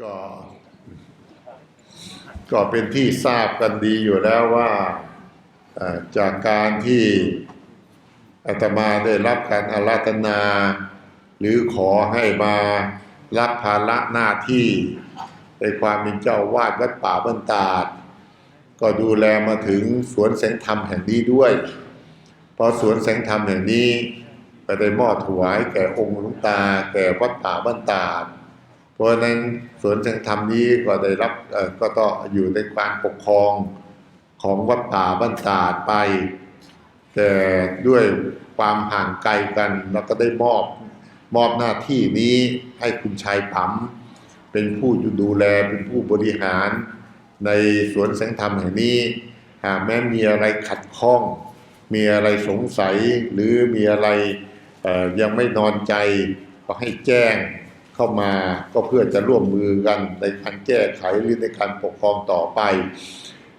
ก็ก็เป็นที่ทราบกันดีอยู่แล้วว่าจากการที่อาตมาได้รับการอาราธนา หรือขอให้มารับภาระหน้าที่ในความเป็นเจ้าวาดวัดป่าบ้านตาด ก็ดูแลมาถึงสวนแสงธรรมแห่งนี้ด้วย เพราะสวนแสงธรรมแห่งนี้ก็ได้มอบถวายแก่องค์หลวงตา แก่วัดป่าบ้านตาด ราะฉะนั้นสวนแสงธรรมนี้ก็ได้รับก็ต้องอยู่ในการปกครองของวัดป่าบ้านตาดไป แต่ด้วยความห่างไกลกันเราก็ได้มอบมอบหน้าที่นี้ให้คุณชายผำเป็นผู้ดูแลเป็นผู้บริหาร ในสวนแสงธรรมแห่งนี้ หากแม้มีอะไรขัดข้อง มีอะไรสงสัยหรือมีอะไรยังไม่นอนใจก็ให้แจ้ง เข้ามาก็เพื่อจะร่วมมือกันในการแก้ไขหรือในการปกครองต่อไป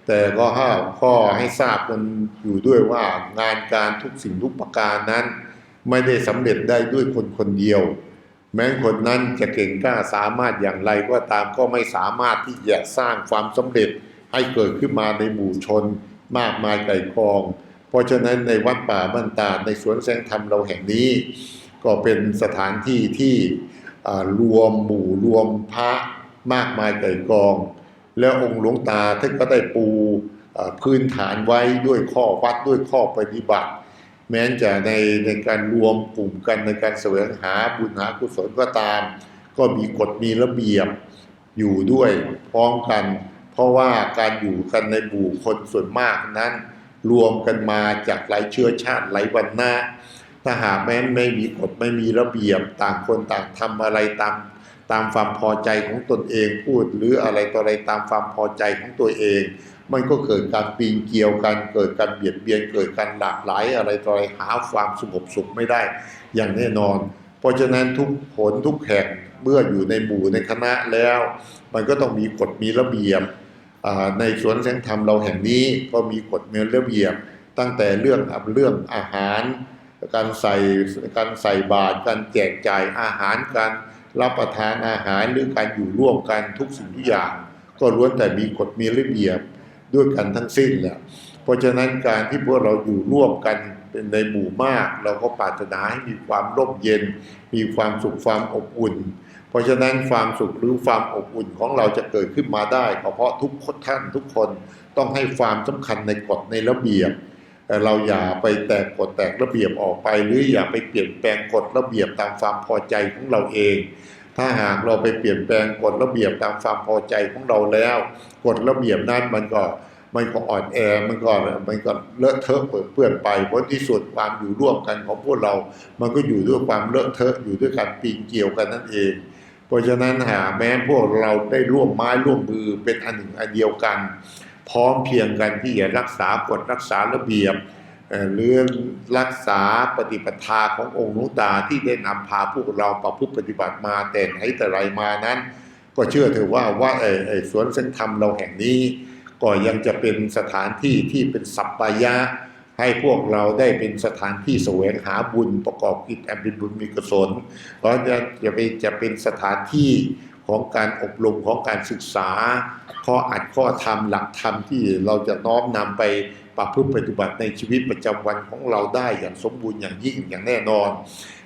แต่ก็ห้าข้อให้ทราบกันอยู่ด้วยว่างานการทุกสิ่งทุกประการนั้น ไม่ได้สำเร็จได้ด้วยคนคนเดียว แม้คนนั้นจะเก่งกล้าสามารถอย่างไรก็ตามก็ไม่สามารถที่จะสร้างความสำเร็จให้เกิดขึ้นมาในหมู่ชน มากมายไก่กอง เพราะฉะนั้นในวัดป่าบ้านตาในสวนแสงธรรมเราแห่งนี้ ก็เป็นสถานที่ที่ รวมหมู่รวมพระมากมายไก่กอง แล้วองค์หลวงตาท่านก็ได้ปูพื้นฐานไว้ด้วยข้อวัดด้วยข้อปฏิบัติ แม้จะในในการรวมกลุ่มกันในการแสวงหาบุญหากุศลก็ตาม ก็มีกฎมีระเบียบอยู่ด้วยพร้อมกัน เพราะว่าการอยู่กันในหมู่คนส่วนมากนั้น รวมกันมาจากหลายเชื้อชาติหลายวันนะ ถ้าหากแม้นไม่มีกฎไม่มีระเบียบต่างคนต่างทำอะไรตามตามความพอใจของตนเองพูด หรืออะไรต่ออะไรตามความพอใจของตัวเอง มันก็เกิดการปีนเกี่ยวกันเกิดการเบียดเบียนเกิดการหลากหลายอะไรต่ออะไรหาความสงบสุขไม่ได้ อย่างแน่นอน เพราะฉะนั้นทุกผลทุกแห่งเมื่ออยู่ในหมู่ในคณะแล้ว มันก็ต้องมีกฎมีระเบียบในสวนแสงธรรมเราแห่งนี้ก็มีกฎมีระเบียบ ตั้งแต่เรื่องเรื่องอาหาร การใส่การใส่บาตรการแจกจ่ายอาหารการรับประทานอาหารหรือการอยู่ร่วมกันทุกสิ่งทุกอย่าง ก็ล้วนแต่มีกฎมีระเบียบด้วยกันทั้งสิ้นแหละเพราะฉะนั้นการที่พวกเราอยู่ร่วมกันเป็นในหมู่มาก เราก็ปรารถนาให้มีความร่มเย็น มีความสุขความอบอุ่น เพราะฉะนั้นความสุขหรือความอบอุ่นของเราจะเกิดขึ้นมาได้ เพราะทุกคนท่านทุกคนต้องให้ความสำคัญในกฎในระเบียบ เราอย่าไปแตกกฎแตกระเบียบออกไป หรืออย่าไปเปลี่ยนแปลงกฎระเบียบตามความพอใจของเราเอง ถ้าหากเราไปเปลี่ยนแปลงกฎระเบียบตามความพอใจของเราแล้วกฎระเบียบนั้นมันก็มันก็อ่อนแอ มันก็มันก็เลอะเทอะเปื้อนเปื้อนไปเพราะที่สุดความอยู่ร่วมกันของพวกเรา มันก็อยู่ด้วยความเลอะเทอะอยู่ด้วยการปีนเกี่ยวกันนั่นเอง เพราะฉะนั้นหาแม้พวกเราได้ร่วมไม้ร่วมมือเป็นอันหนึ่งอันเดียวกัน พร้อมเพียงกันที่จะรักษากฎรักษาระเบียบเรื่องรักษาปฏิปทาขององค์หลวงตาที่ได้นำพาพวกเราประพฤติปฏิบัติมาแต่ไหนแต่ไรมานั้น ก็เชื่อเถอะว่าว่าเอเอสวนเส้นธรรมเราแห่งนี้ ก็ยังจะเป็นสถานที่ที่เป็นสัปปายะ ให้พวกเราได้เป็นสถานที่แสวงหาบุญประกอบกิจอันเป็นบุญมีกุศลเพราะจะจะเป็นจะเป็นสถานที่ ของการอบรมของการศึกษา ข้ออัดข้อธรรมหลักธรรมที่เราจะน้อมนำไปประพฤติปฏิบัติในชีวิตประจำวันของเราได้อย่างสมบูรณ์อย่างยิ่งอย่างแน่นอน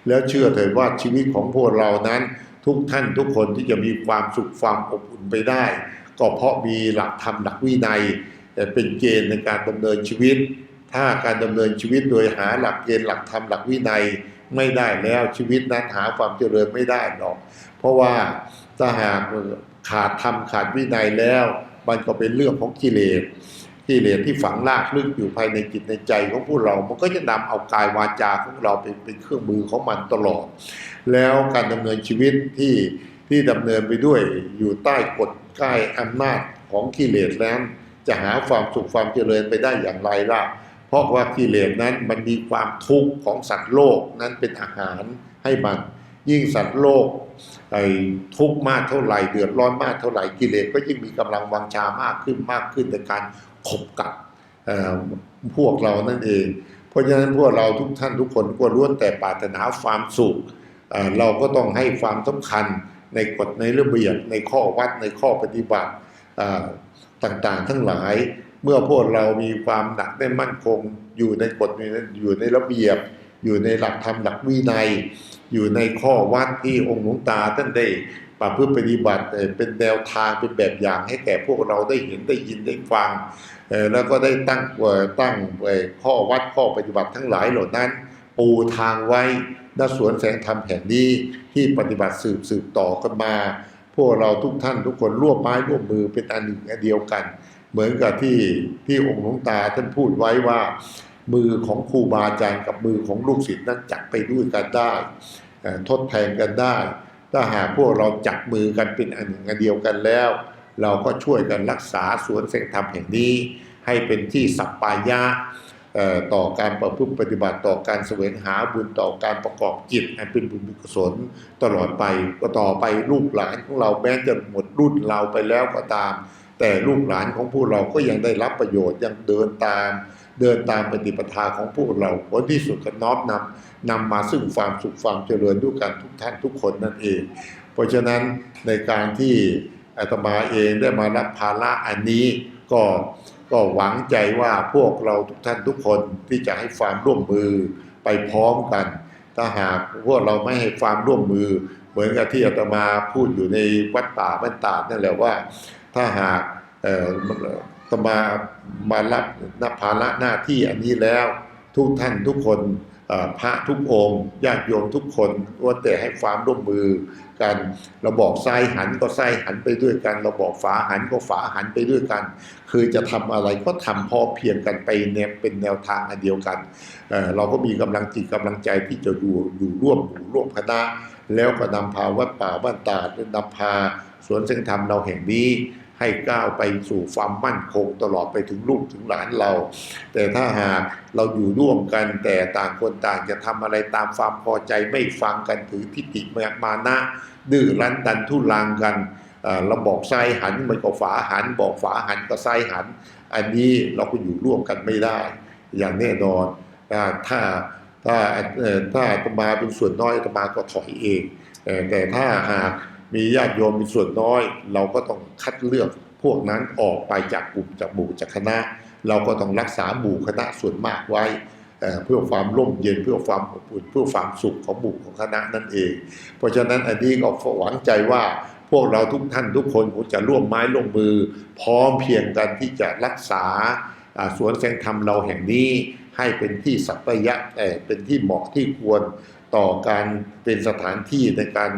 แล้วเชื่อเถิดว่าชีวิตของพวกเรานั้น ทุกท่านทุกคนที่จะมีความสุขความอบอุ่นไปได้ ก็เพราะมีหลักธรรมหลักวินัยเป็นเกณฑ์ในการดำเนินชีวิต ถ้าการดำเนินชีวิตโดยหาหลักเกณฑ์หลักธรรมหลักวินัย ไม่ได้แล้วชีวิตนั้นหาความเจริญไม่ได้หรอก เพราะว่าถ้าหากขาดธรรมขาดวินัยแล้ว มันก็เป็นเรื่องของกิเลสกิเลสที่ฝังรากลึกอยู่ภายในจิตในใจของพวกเรา มันก็จะนำเอากายวาจาของเราเป็นเป็นเครื่องมือของมันตลอด แล้วการดำเนินชีวิตที่ที่ดำเนินไปด้วยอยู่ใต้กฎใต้อำนาจของกิเลสนั้นจะหาความสุขความเจริญไปได้อย่างไรล่ะ เพราะว่ากิเลสนั้นมันมีความทุกข์ของสัตว์โลกนั้นเป็นอาหารให้มันยิ่งสัตว์โลกไอ้ทุกข์มากเท่าไหร่เดือดร้อนมากเท่าไหร่กิเลสก็ยิ่งมีกำลังวังชามากขึ้นมากขึ้นในการขบกัดเอ่อพวกเรานั่นเอง เพราะฉะนั้นพวกเราทุกท่านทุกคนก็ล้วนแต่ปรารถนาความสุขเราก็ต้องให้ความสำคัญในกฎในระเบียบในข้อวัดในข้อปฏิบัติต่างๆ ทั้งหลาย เมื่อพวกเรามีความหนักแน่นมั่นคง อยู่ในกฎอยู่ในระเบียบ อยู่ในหลักธรรมหลักวินัย อยู่ในข้อวัดที่องค์หลวงตาท่านได้ประพฤติปฏิบัติเป็นแนวทางเป็นแบบอย่างให้แก่พวกเราได้เห็นได้ยินได้ฟัง แล้วก็ได้ตั้งตั้งข้อวัดข้อปฏิบัติทั้งหลายเหล่านั้น ปูทางไว้ณสวนแสงธรรมแห่งนี้ที่ปฏิบัติสืบสืบต่อกันมา พวกเราทุกท่านทุกคนร่วมไม้ร่วมมือเป็นอันหนึ่งอันเดียวกัน เหมือนกับที่ที่องค์หลวงตาท่านพูดไว้ว่า มือของครูบาอาจารย์กับมือของลูกศิษย์นั้นจับไปด้วยกันได้ทดแทนกันได้ ถ้าหากพวกเราจับมือกันเป็นอันหนึ่งอันเดียวกันแล้ว เราก็ช่วยกันรักษาสวนแสงธรรมแห่งนี้ ให้เป็นที่สัปปายะต่อการประพฤติปฏิบัติต่อการแสวงหาบุญต่อการประกอบจิตอันเป็นบุญกุศลตลอดไปก็ต่อไปลูกหลานของเราแม้จะหมดรุ่นเราไปแล้วก็ตาม แต่ลูกหลานของพวกเราก็ยังได้รับประโยชน์ยังเดินตาม เดินตามปฏิปทาของพวกเราผลที่สุดก็น้อมนำนำมาซึ่งความสุขความเจริญด้วยกันทุกท่านทุกคนนั่นเอง เพราะฉะนั้นในการที่อาตมาเองได้มารับภาระอันนี้ก็ก็หวังใจว่าพวกเราทุกท่านทุกคนที่จะให้ความร่วมมือไปพร้อมกัน ถ้าหากพวกเราไม่ให้ความร่วมมือ เหมือนกับที่อาตมาพูดอยู่ในวัดป่าบ้านตาดนั่นแหละว่า ถ้าหากเอ่ออาตมามารับนภาระหน้าที่อันนี้แล้วทุกท่านทุกคน พระทุกองค์ญาติโยมทุกคนว่าแต่ให้ความร่วมมือกัน เราบอกซ้ายหันก็ซ้ายหันไปด้วยกัน เราบอกฝาหันก็ฝาหันไปด้วยกัน คือจะทำอะไรก็ทำพอเพียงกันไปเนี่ยเป็นแนวทางอันเดียวกันเเราก็มีกำลังจิตกำลังใจที่จะอยู่อยู่ร่วมหมู่ร่วมคณะแล้วก็นำพาวัดป่าบ้านตาดนำพาสวนเส้นธรรมเราแห่งนี้ ให้ก้าวไปสู่ความมั่นคงตลอดไปถึงลูกถึงหลานเรา แต่ถ้าหากเราอยู่ร่วมกันแต่ต่างคนต่างจะทำอะไรตามความพอใจไม่ฟังกันถือทิฏฐิมานะดื้อรั้นดันทุลังกันเราบอกซ้ายหันมันก็ฝาหัน บอกฝาหันก็ซ้ายหัน อันนี้เราก็อยู่ร่วมกันไม่ได้ อย่างแน่นอนถ้าถ้าเอ่อถ้าตมาเป็นส่วนน้อยตมาก็ถอยเอง แต่ถ้าหาก มีญาติโยมเป็นส่วนน้อย เราก็ต้องคัดเลือกพวกนั้นออกไปจากกลุ่มจากหมู่จากคณะ เราก็ต้องรักษาหมู่คณะส่วนมากไว้เพื่อความร่มเย็นเพื่อความอบอุ่นเพื่อความสุขของหมู่ของคณะนั่นเอง เพราะฉะนั้นอันนี้ก็หวังใจว่าพวกเราทุกท่านทุกคนคงจะร่วมไม้ร่วมมือ พร้อมเพียงกันที่จะรักษาสวนแสงธรรมเราแห่งนี้ให้เป็นที่สัพยะเอ่เป็นที่เหมาะที่ควร ต่อการเป็นสถานที่ในการ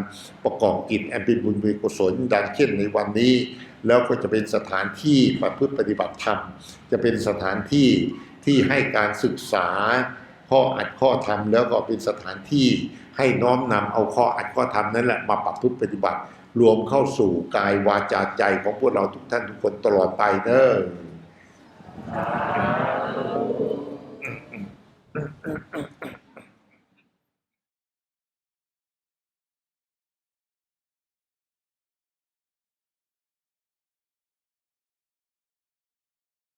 ประกอบกิจแอันเป็นบุญเป็นกุศลดังเช่นในวันนี้ แล้วก็จะเป็นสถานที่ประพฤติปฏิบัติธรรม จะเป็นสถานที่ที่ให้การศึกษาข้ออัดข้อธรรมแล้วก็เป็นสถานที่ให้น้อมนำเอาข้ออัดข้อธรรมนั่นแหละมาปรับพฤติปฏิบัติ รวมเข้าสู่กายวาจาใจของพวกเราทุกท่านทุกคนตลอดไปเด้อ